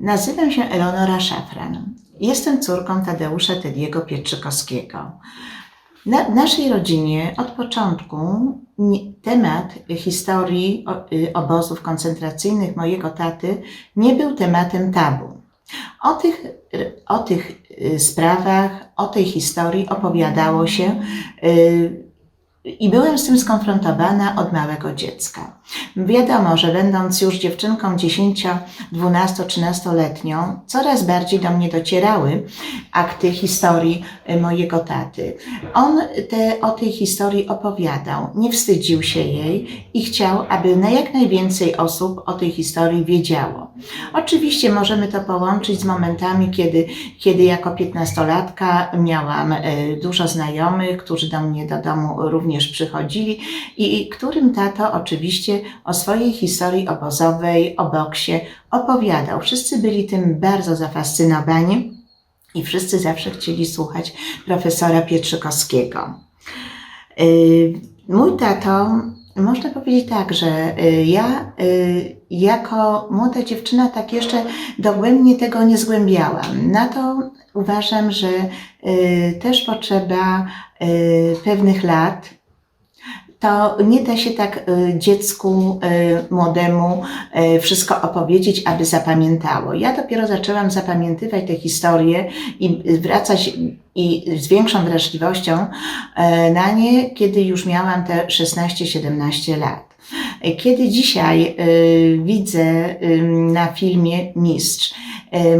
Nazywam się Eleonora Szafran. Jestem córką Tadeusza Tediego Pietrzykowskiego. Na, w naszej rodzinie od początku temat historii y, obozów koncentracyjnych mojego taty nie był tematem tabu. O tych, o tych y, sprawach, o tej historii opowiadało się y, i byłem z tym skonfrontowana od małego dziecka. Wiadomo, że będąc już dziewczynką 10, 12, 13-letnią, coraz bardziej do mnie docierały akty historii y, mojego taty. On te, o tej historii opowiadał, nie wstydził się jej i chciał, aby na jak najwięcej osób o tej historii wiedziało. Oczywiście możemy to połączyć z momentami, kiedy, kiedy jako piętnastolatka miałam e, dużo znajomych, którzy do mnie do domu również przychodzili i, którym tato oczywiście o swojej historii obozowej, o boksie opowiadał. Wszyscy byli tym bardzo zafascynowani i wszyscy zawsze chcieli słuchać profesora Pietrzykowskiego. Y, Mój tato, można powiedzieć tak, że y, ja y, jako młoda dziewczyna tak jeszcze dogłębnie tego nie zgłębiałam. Na to uważam, że też potrzeba pewnych lat. To nie da się tak y, dziecku y, młodemu y, wszystko opowiedzieć, aby zapamiętało. Ja dopiero zaczęłam zapamiętywać te historie i wracać i z większą wrażliwością na nie, kiedy już miałam te 16-17 lat. Kiedy dzisiaj widzę na filmie Mistrz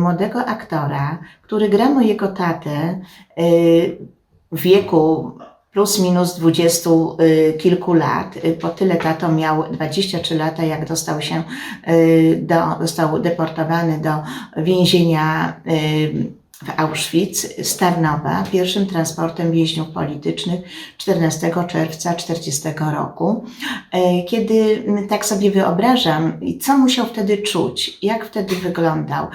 młodego aktora, który gra mojego tatę w wieku plus minus dwudziestu y, kilku lat, y, po tyle tato miał 23 lata, jak dostał się, y, do, został deportowany do więzienia w Auschwitz z Tarnowa pierwszym transportem więźniów politycznych 14 czerwca 40 roku. Kiedy tak sobie wyobrażam, co musiał wtedy czuć, jak wtedy wyglądał,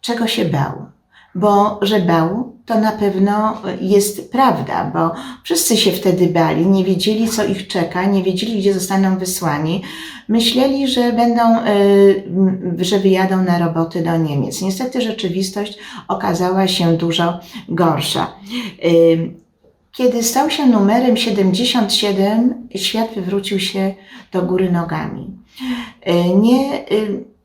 czego się bał. Bo że bał, to na pewno jest prawda, bo wszyscy się wtedy bali, nie wiedzieli, co ich czeka, nie wiedzieli, gdzie zostaną wysłani. Myśleli, że będą, y, że wyjadą na roboty do Niemiec. Niestety rzeczywistość okazała się dużo gorsza. Y, Kiedy stał się numerem 77, świat wywrócił się do góry nogami. Y, Nie,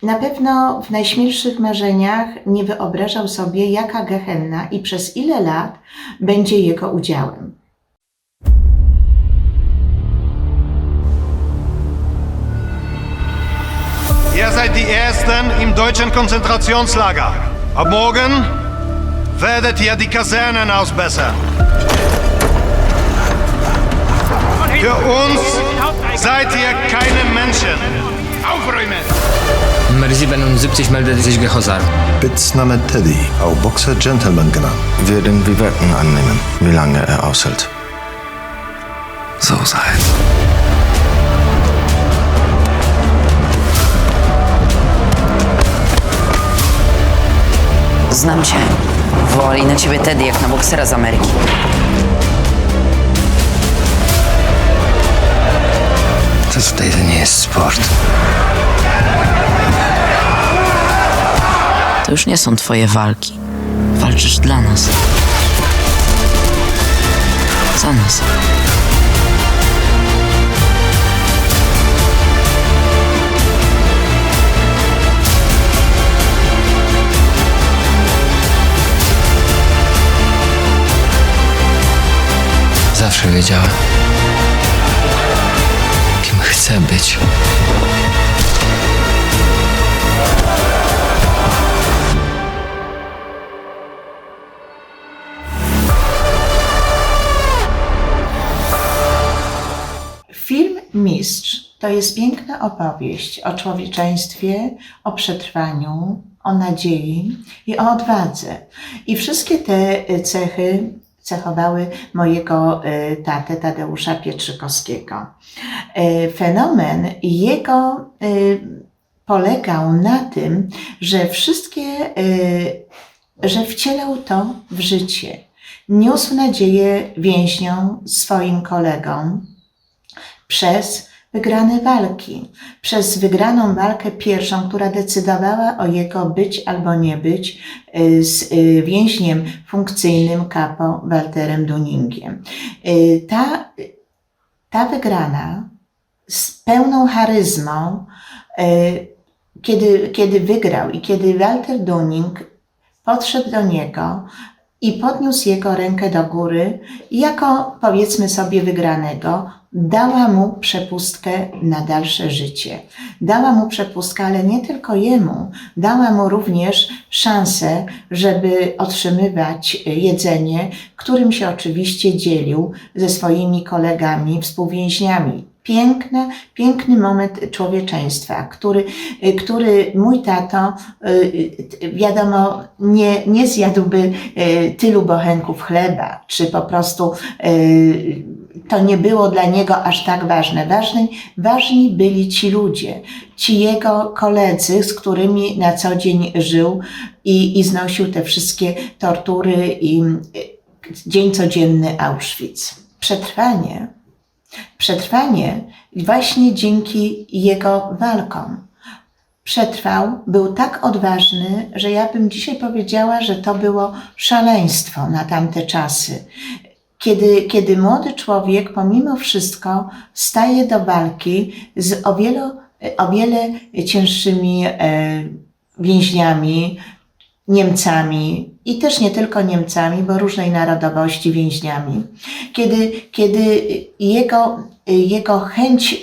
na pewno w najśmielszych marzeniach nie wyobrażał sobie, jaka gehenna i przez ile lat będzie jego udziałem. Ihr seid die Ersten im deutschen Konzentrationslager. Ab morgen werdet ihr die Kasernen ausbessern. Für uns seid ihr keine Menschen. Aufräumen! Numer 77 meldet sich Gehosar. Spitzname Teddy, auch Boxer Gentleman genannt. Werden wir Wetten annehmen, wie lange er aushält. So sei es. Znam cię. Woli na ciebie Teddy jak na boksera z Ameryki. To wtedy nie jest sport. Już nie są twoje walki. Walczysz dla nas. Za nas. Zawsze wiedziałem, kim chcę być. To jest piękna opowieść o człowieczeństwie, o przetrwaniu, o nadziei i o odwadze. I wszystkie te y, cechy cechowały mojego y, tatę Tadeusza Pietrzykowskiego. Y, Fenomen jego polegał na tym, że wszystkie, że wcielał to w życie. Niósł nadzieję więźniom, swoim kolegom, przez wygrane walki, przez wygraną walkę pierwszą, która decydowała o jego być albo nie być y, z y, więźniem funkcyjnym kapo Walterem Duningiem. Y, Ta, ta wygrana z pełną charyzmą, kiedy, kiedy wygrał i kiedy Walter Dunning podszedł do niego i podniósł jego rękę do góry jako powiedzmy sobie wygranego dała mu przepustkę na dalsze życie. Dała mu przepustkę, ale nie tylko jemu, dała mu również szansę, żeby otrzymywać jedzenie, którym się oczywiście dzielił ze swoimi kolegami, współwięźniami. Piękna, piękny moment człowieczeństwa, który, który mój tato, y, wiadomo, nie, nie zjadłby y, tylu bochenków chleba, czy po prostu y, to nie było dla niego aż tak ważne. Ważni, ważni byli ci ludzie, ci jego koledzy, z którymi na co dzień żył i, i znosił te wszystkie tortury i dzień codzienny Auschwitz. Przetrwanie Przetrwanie właśnie dzięki jego walkom. Przetrwał, był tak odważny, że ja bym dzisiaj powiedziała, że to było szaleństwo na tamte czasy. Kiedy, kiedy młody człowiek pomimo wszystko staje do walki z o wiele, o wiele cięższymi e, więźniami, Niemcami i też nie tylko Niemcami, bo różnej narodowości więźniami, kiedy, kiedy jego, jego chęć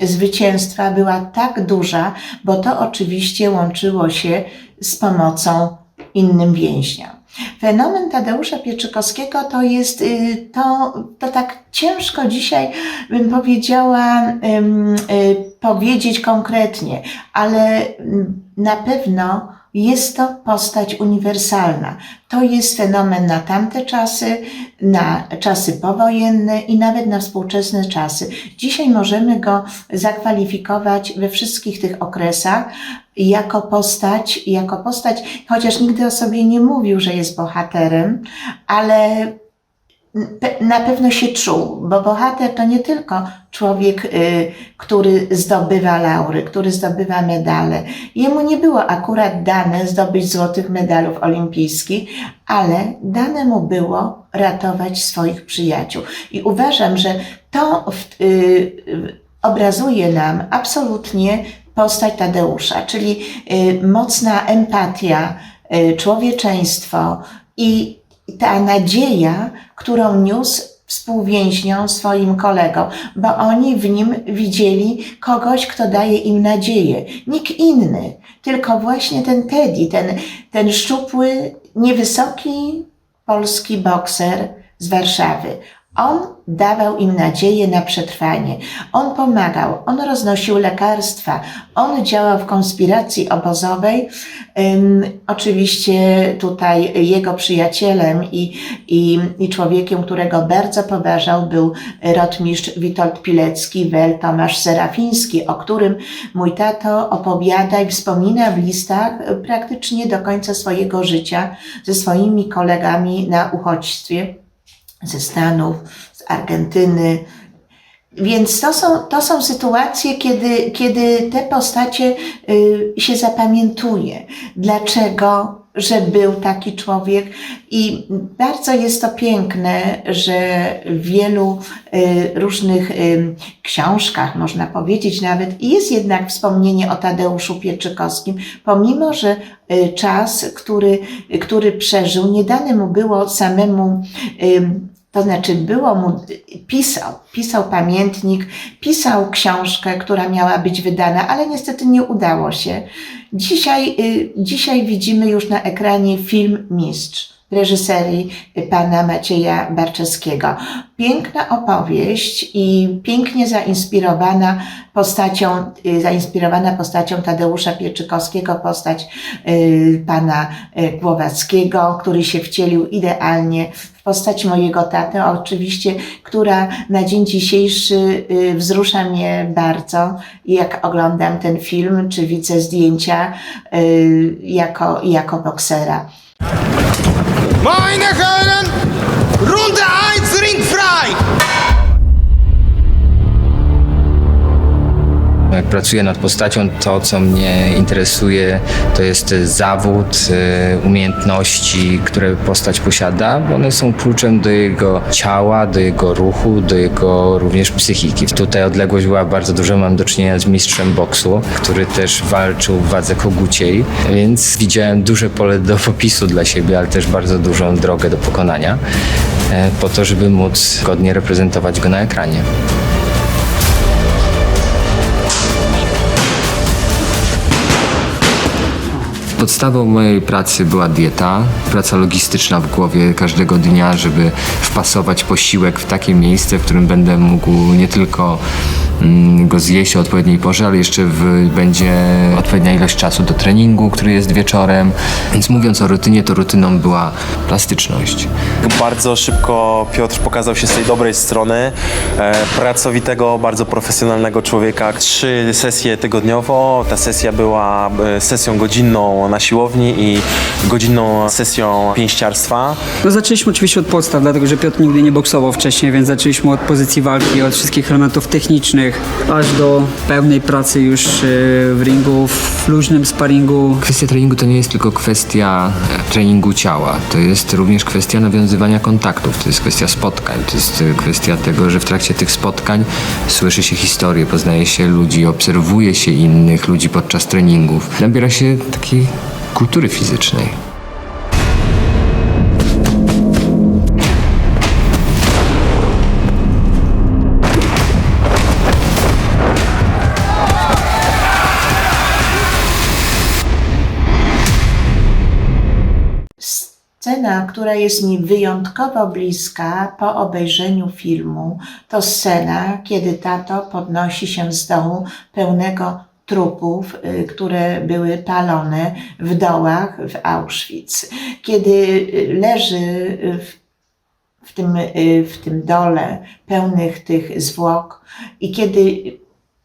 y, zwycięstwa była tak duża, bo to oczywiście łączyło się z pomocą innym więźniom. Fenomen Tadeusza Pieczykowskiego to jest, y, to, to tak ciężko dzisiaj bym powiedziała y, powiedzieć konkretnie, ale mm, na pewno jest to postać uniwersalna. To jest fenomen na tamte czasy, na czasy powojenne i nawet na współczesne czasy. Dzisiaj możemy go zakwalifikować we wszystkich tych okresach jako postać, jako postać, chociaż nigdy o sobie nie mówił, że jest bohaterem, ale na pewno się czuł, bo bohater to nie tylko człowiek, y, który zdobywa laury, który zdobywa medale. Jemu nie było akurat dane zdobyć złotych medalów olimpijskich, ale dane mu było ratować swoich przyjaciół. I uważam, że to w, y, obrazuje nam absolutnie postać Tadeusza, czyli y, mocna empatia, y, człowieczeństwo i ta nadzieja, którą niósł współwięźniom, swoim kolegom, bo oni w nim widzieli kogoś, kto daje im nadzieję. Nikt inny, tylko właśnie ten Teddy, ten, ten szczupły, niewysoki polski bokser z Warszawy. On dawał im nadzieję na przetrwanie. On pomagał, on roznosił lekarstwa, on działał w konspiracji obozowej. Ym, oczywiście tutaj jego przyjacielem i, i, i człowiekiem, którego bardzo poważał, był rotmistrz Witold Pilecki, wel Tomasz Serafiński, o którym mój tato opowiada i wspomina w listach praktycznie do końca swojego życia ze swoimi kolegami na uchodźstwie ze Stanów, z Argentyny. Więc to są, to są sytuacje, kiedy, kiedy te postacie y, się zapamiętuje. Dlaczego? Że był taki człowiek i bardzo jest to piękne, że w wielu y, różnych y, książkach, można powiedzieć nawet, jest jednak wspomnienie o Tadeuszu Pieczykowskim, pomimo, że y, czas, który, który przeżył, nie dane mu było samemu to znaczy było mu, pisał, pisał pamiętnik, pisał książkę, która miała być wydana, ale niestety nie udało się. Dzisiaj, y, dzisiaj widzimy już na ekranie film Mistrz reżyserii pana Macieja Barczewskiego. Piękna opowieść i pięknie zainspirowana postacią, y, zainspirowana postacią Tadeusza Pieczykowskiego, postać y, pana y, Głowackiego, który się wcielił idealnie postać mojego taty, oczywiście, która na dzień dzisiejszy y, wzrusza mnie bardzo, jak oglądam ten film, czy widzę zdjęcia y, jako, jako boksera. Meine Herren, Runde 1 ringfrei! Pracuję nad postacią, to co mnie interesuje to jest zawód, e, umiejętności, które postać posiada, bo one są kluczem do jego ciała, do jego ruchu, do jego również psychiki. Tutaj odległość była bardzo duża, mam do czynienia z mistrzem boksu, który też walczył w wadze koguciej, więc widziałem duże pole do popisu dla siebie, ale też bardzo dużą drogę do pokonania, e, po to, żeby móc godnie reprezentować go na ekranie. Podstawą mojej pracy była dieta, praca logistyczna w głowie każdego dnia, żeby wpasować posiłek w takie miejsce, w którym będę mógł nie tylko go zjeść o odpowiedniej porze, ale jeszcze w, będzie odpowiednia ilość czasu do treningu, który jest wieczorem. Więc mówiąc o rutynie, to rutyną była plastyczność. Bardzo szybko Piotr pokazał się z tej dobrej strony. E, pracowitego, bardzo profesjonalnego człowieka. Trzy sesje tygodniowo. Ta sesja była e, sesją godzinną na siłowni i godzinną sesją pięściarstwa. No zaczęliśmy oczywiście od podstaw, dlatego że Piotr nigdy nie boksował wcześniej, więc zaczęliśmy od pozycji walki, od wszystkich elementów technicznych, aż do pełnej pracy już e, w ringu, w luźnym sparingu. Kwestia treningu to nie jest tylko kwestia e, treningu ciała, to jest również kwestia nawiązywania kontaktów, to jest kwestia spotkań, to jest e, kwestia tego, że w trakcie tych spotkań słyszy się historię, poznaje się ludzi, obserwuje się innych ludzi podczas treningów. Nabiera się takiej kultury fizycznej. Która jest mi wyjątkowo bliska po obejrzeniu filmu, to scena, kiedy tato podnosi się z dołu pełnego trupów, y, które były palone w dołach w Auschwitz. Kiedy y, leży w w tym, y, w tym dole pełnych tych zwłok i kiedy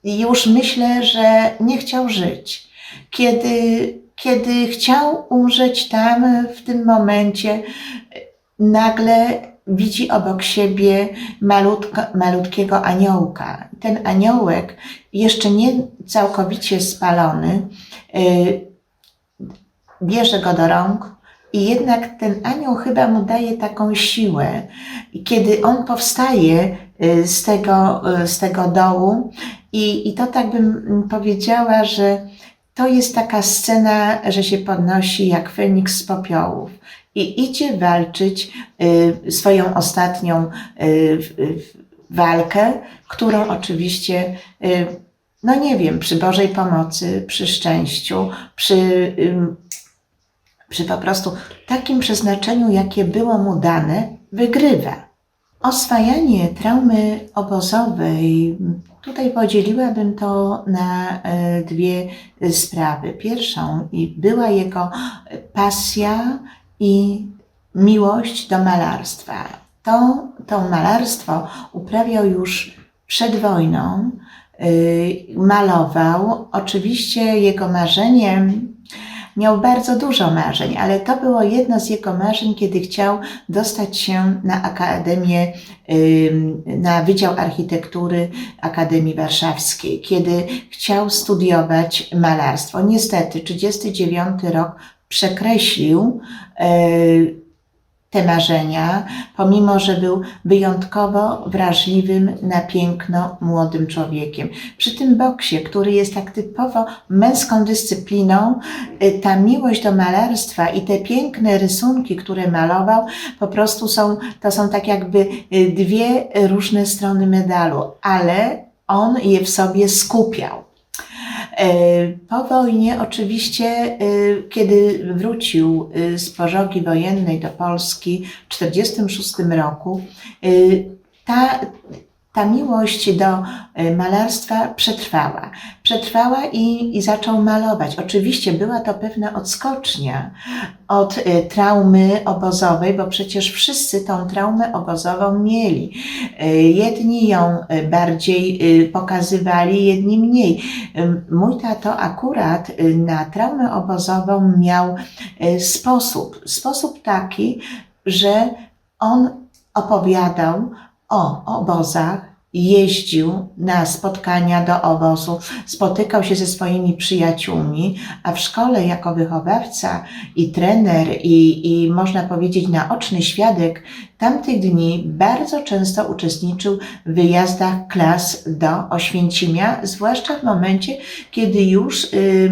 już myślę, że nie chciał żyć. Kiedy, kiedy chciał umrzeć tam w tym momencie, nagle widzi obok siebie malutkiego aniołka. Ten aniołek, jeszcze nie całkowicie spalony, y, bierze go do rąk i jednak ten anioł chyba mu daje taką siłę. Kiedy on powstaje y, z tego, y, z tego dołu, i, i to tak bym powiedziała, że to jest taka scena, że się podnosi jak Feniks z popiołów i idzie walczyć y, swoją ostatnią y, w- walkę, którą oczywiście, y, no nie wiem, przy Bożej pomocy, przy szczęściu, przy przy po prostu takim przeznaczeniu, jakie było mu dane, wygrywa. Oswajanie traumy obozowej, tutaj podzieliłabym to na e, dwie sprawy. Pierwszą była jego pasja i miłość do malarstwa. To, to malarstwo uprawiał już przed wojną, y, malował. Oczywiście jego marzeniem Miał bardzo dużo marzeń, ale to było jedno z jego marzeń, kiedy chciał dostać się na Akademię, na Wydział Architektury Akademii Warszawskiej, kiedy chciał studiować malarstwo. Niestety, 39 rok przekreślił yy, te marzenia, pomimo że był wyjątkowo wrażliwym na piękno młodym człowiekiem. Przy tym boksie, który jest tak typowo męską dyscypliną, y, ta miłość do malarstwa i te piękne rysunki, które malował, po prostu są, to są tak jakby y, dwie różne strony medalu, ale on je w sobie skupiał. E, Po wojnie, oczywiście, e, kiedy wrócił e, z pożogi wojennej do Polski w 1946 roku, ta, ta miłość do e, malarstwa przetrwała. Przetrwała i, i zaczął malować. Oczywiście była to pewna odskocznia od e, traumy obozowej, bo przecież wszyscy tą traumę obozową mieli. E, Jedni ją bardziej pokazywali, jedni mniej. Mój tato akurat na traumę obozową miał sposób. Sposób taki, że on opowiadał o obozach, jeździł na spotkania do obozu, spotykał się ze swoimi przyjaciółmi, a w szkole jako wychowawca i trener i, i można powiedzieć naoczny świadek tamtych dni bardzo często uczestniczył w wyjazdach klas do Oświęcimia, zwłaszcza w momencie, kiedy już y,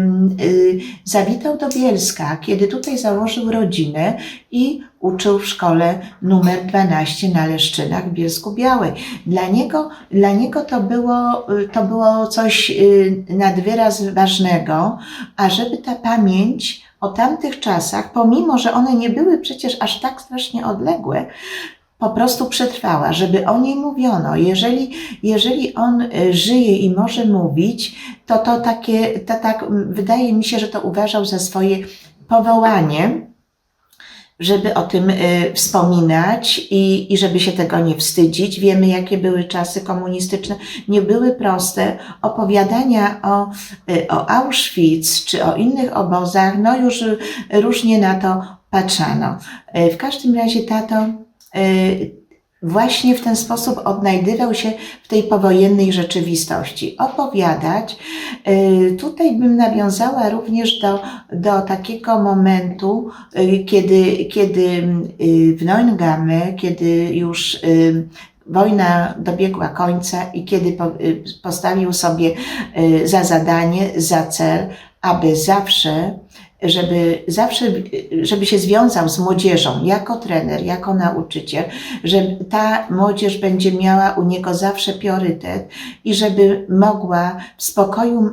zawitał do Bielska, kiedy tutaj założył rodzinę i uczył w szkole numer 12 na Leszczynach w Bielsku Białej. Dla niego, dla niego to, było, y, to było coś y, nad wyraz ważnego, ażeby ta pamięć o tamtych czasach, pomimo że one nie były przecież aż tak strasznie odległe, po prostu przetrwała, żeby o niej mówiono. Jeżeli, jeżeli on y, żyje i może mówić, to to takie, to tak, wydaje mi się, że to uważał za swoje powołanie, żeby o tym y, wspominać i, i żeby się tego nie wstydzić. Wiemy, jakie były czasy komunistyczne. Nie były proste. Opowiadania o, y, o Auschwitz czy o innych obozach, no już y, różnie na to patrzano. Y, W każdym razie tato y, właśnie w ten sposób odnajdywał się w tej powojennej rzeczywistości. Opowiadać, y, tutaj bym nawiązała również do, do takiego momentu, y, kiedy, kiedy y, w Neuengamme, kiedy już wojna dobiegła końca i kiedy po, postawił sobie za zadanie, za cel, aby zawsze żeby zawsze, żeby się związał z młodzieżą jako trener, jako nauczyciel, że ta młodzież będzie miała u niego zawsze priorytet i żeby mogła w spokoju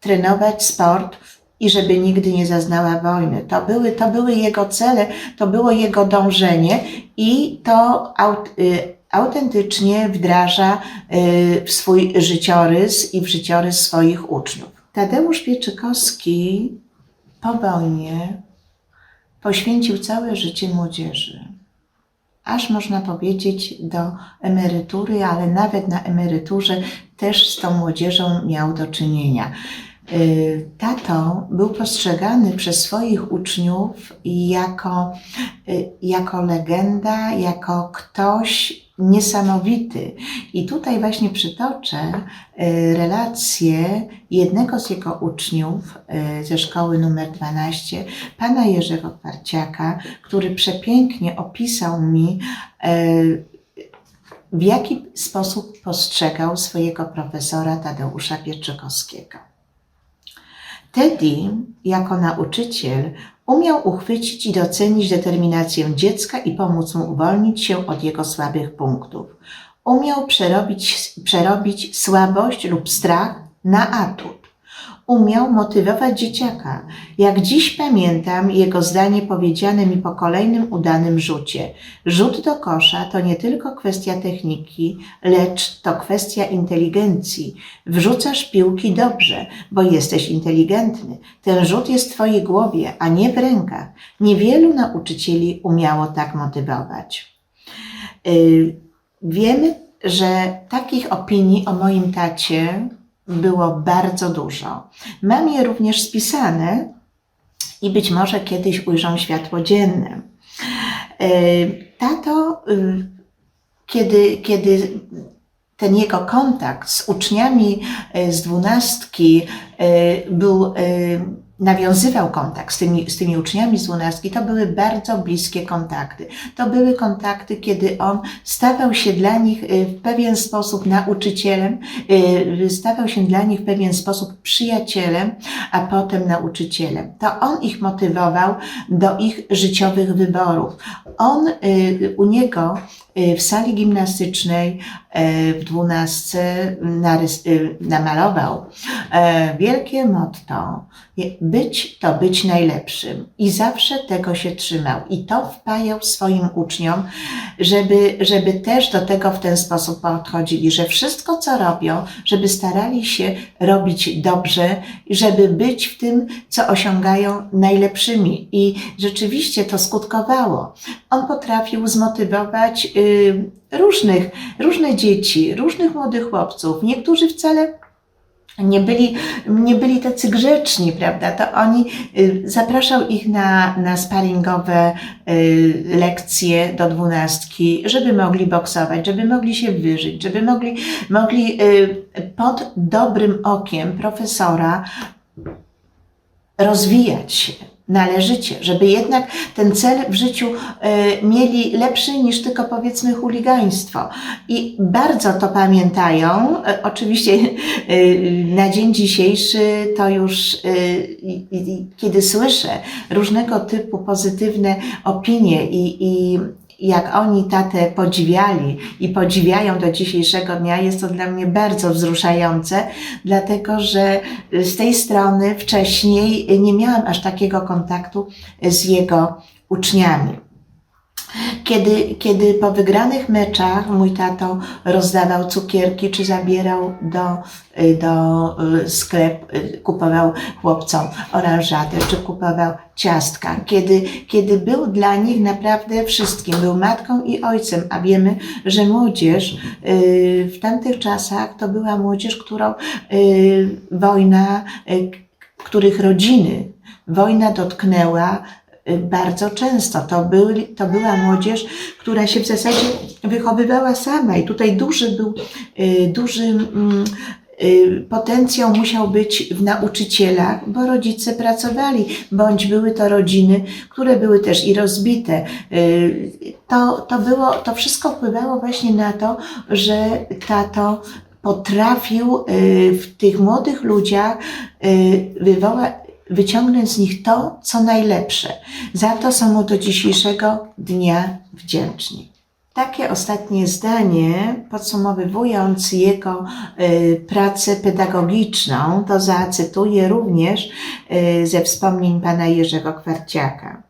trenować sport i żeby nigdy nie zaznała wojny. To były, to były jego cele, to było jego dążenie i to aut, y, autentycznie wdraża y, w swój życiorys i w życiorys swoich uczniów. Tadeusz Pieczykowski po wojnie poświęcił całe życie młodzieży. Aż można powiedzieć do emerytury, ale nawet na emeryturze też z tą młodzieżą miał do czynienia. Y, Tato był postrzegany przez swoich uczniów jako, y, jako legenda, jako ktoś niesamowity. I tutaj właśnie przytoczę y, relację jednego z jego uczniów ze szkoły numer 12, pana Jerzego Parciaka, który przepięknie opisał mi, w jaki sposób postrzegał swojego profesora Tadeusza Pieczykowskiego. Teddy, jako nauczyciel, umiał uchwycić i docenić determinację dziecka i pomóc mu uwolnić się od jego słabych punktów. Umiał przerobić, przerobić słabość lub strach na atut. Umiał motywować dzieciaka. Jak dziś pamiętam jego zdanie powiedziane mi po kolejnym udanym rzucie. Rzut do kosza to nie tylko kwestia techniki, lecz to kwestia inteligencji. Wrzucasz piłki dobrze, bo jesteś inteligentny. Ten rzut jest w twojej głowie, a nie w rękach. Niewielu nauczycieli umiało tak motywować. Yy, Wiemy, że takich opinii o moim tacie było bardzo dużo. Mam je również spisane i być może kiedyś ujrzą światło dzienne. Yy, Tato, yy, kiedy, kiedy ten jego kontakt z uczniami yy, z dwunastki yy, był, nawiązywał kontakt z tymi, z tymi uczniami z dwunastki, to były bardzo bliskie kontakty. To były kontakty, kiedy on stawał się dla nich y, w pewien sposób nauczycielem, y, stawał się dla nich w pewien sposób przyjacielem, a potem nauczycielem. To on ich motywował do ich życiowych wyborów. On, y, u niego w sali gimnastycznej y, w dwunastce y, namalował wielkie motto być to być najlepszym. I zawsze tego się trzymał. I to wpajał swoim uczniom, żeby, żeby też do tego w ten sposób podchodzili, że wszystko co robią, żeby starali się robić dobrze, żeby być w tym, co osiągają najlepszymi. I rzeczywiście to skutkowało. On potrafił zmotywować y, różnych, różne dzieci, różnych młodych chłopców. Niektórzy wcale nie byli, nie byli tacy grzeczni, prawda? To oni y, zapraszał ich na, na sparingowe y, lekcje do dwunastki, żeby mogli boksować, żeby mogli się wyżyć, żeby mogli, mogli y, pod dobrym okiem profesora rozwijać się należycie, żeby jednak ten cel w życiu e, mieli lepszy niż tylko powiedzmy chuligaństwo. I bardzo to pamiętają. E, oczywiście e, na dzień dzisiejszy to już, kiedy słyszę różnego typu pozytywne opinie i, i jak oni tatę podziwiali i podziwiają do dzisiejszego dnia, jest to dla mnie bardzo wzruszające, dlatego że z tej strony wcześniej nie miałam aż takiego kontaktu z jego uczniami. Kiedy, kiedy po wygranych meczach mój tato rozdawał cukierki, czy zabierał do, do y, sklepu, y, kupował chłopcom oranżadę, czy kupował ciastka. Kiedy, kiedy był dla nich naprawdę wszystkim, był matką i ojcem, a wiemy, że młodzież y, w tamtych czasach to była młodzież, którą y, wojna, y, których rodziny wojna dotknęła y, bardzo często. To, byli, to była młodzież, która się w zasadzie wychowywała sama i tutaj duży był, y, duży mm, y, potencjał musiał być w nauczycielach, bo rodzice pracowali, bądź były to rodziny, które były też i rozbite. Y, To, to, było, to wszystko wpływało właśnie na to, że tato potrafił y, w tych młodych ludziach y, wywołać, wyciągnąć z nich to, co najlepsze. Za to są mu do dzisiejszego dnia wdzięczni. Takie ostatnie zdanie, podsumowując jego y, pracę pedagogiczną, to zacytuję również y, ze wspomnień pana Jerzego Kwarciaka.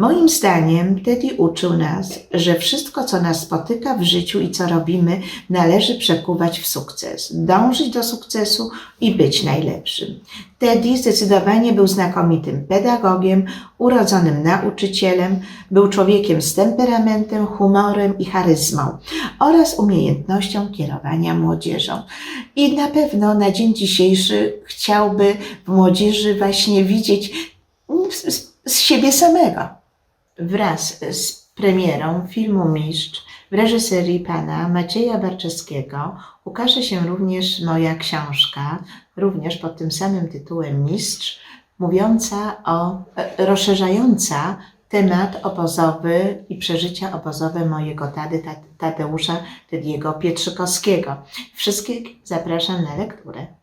Moim zdaniem Teddy uczył nas, że wszystko, co nas spotyka w życiu i co robimy, należy przekuwać w sukces, dążyć do sukcesu i być najlepszym. Teddy zdecydowanie był znakomitym pedagogiem, urodzonym nauczycielem, był człowiekiem z temperamentem, humorem i charyzmą oraz umiejętnością kierowania młodzieżą. I na pewno na dzień dzisiejszy chciałby w młodzieży właśnie widzieć z, z, siebie samego wraz z premierą filmu Mistrz w reżyserii pana Macieja Barczewskiego ukaże się również moja książka, również pod tym samym tytułem Mistrz, mówiąca o, e, rozszerzająca temat obozowy i przeżycia obozowe mojego tady Ta- Tadeusza Tediego Pietrzykowskiego. Wszystkich zapraszam na lekturę.